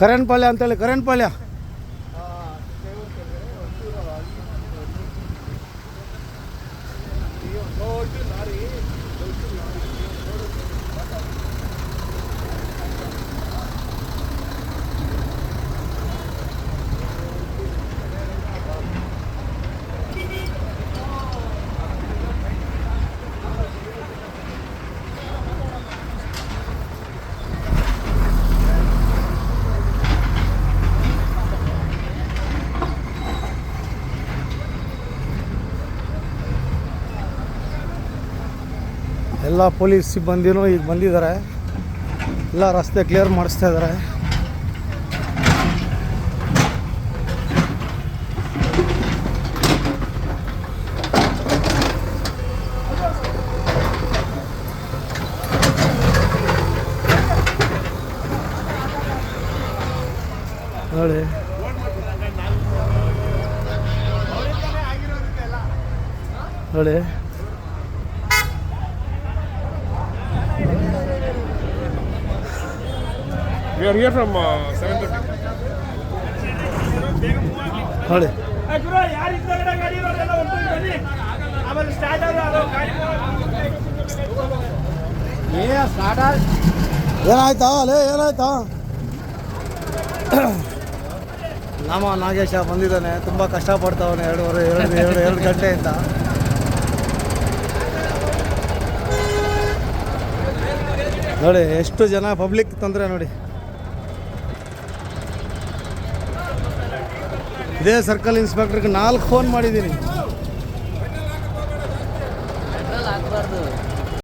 ಕರಣಪಾಳ್ಯ ಅಂತೇಳಿ ಕರಣಪಾಳ್ಯ. ಲಾರಿ. ಎಲ್ಲ ಪೊಲೀಸ್ ಸಿಬ್ಬಂದಿನೂ ಈಗ ಬಂದಿದ್ದಾರೆ. ಎಲ್ಲ ರಸ್ತೆ ಕ್ಲಿಯರ್ ಮಾಡಿಸ್ತಾ ಇದ್ದಾರೆ. ಹೇಳಿ ನೋಡಿ. ಹೊರ್ಟೋಗಿ ಬನ್ನಿ. ಆಮೇಲೆ ಸ್ಟಾರ್ಟ್ ಆದ್ರೆ ಗಾಡಿ ಏನಾಯ್ತಾ? ಅಲೇ ಏನಾಯ್ತಾ? ನಮ್ಮ ನಾಗೇಶ ಬಂದಿದ್ದಾನೆ ತುಂಬ ಕಷ್ಟಪಡ್ತಾವನೆ ಎರಡೂವರೆ ಎರಡು ಎರಡು ಎರಡು ಗಂಟೆಯಿಂದ. ನೋಡಿ ಎಷ್ಟು ಜನ ಪಬ್ಲಿಕ್ ತೊಂದರೆ ನೋಡಿ. ಇದೇ ಸರ್ಕಲ್ ಇನ್ಸ್ಪೆಕ್ಟರ್ಗೆ ನಾಲ್ಕು ಫೋನ್ ಮಾಡಿದ್ದೀನಿ.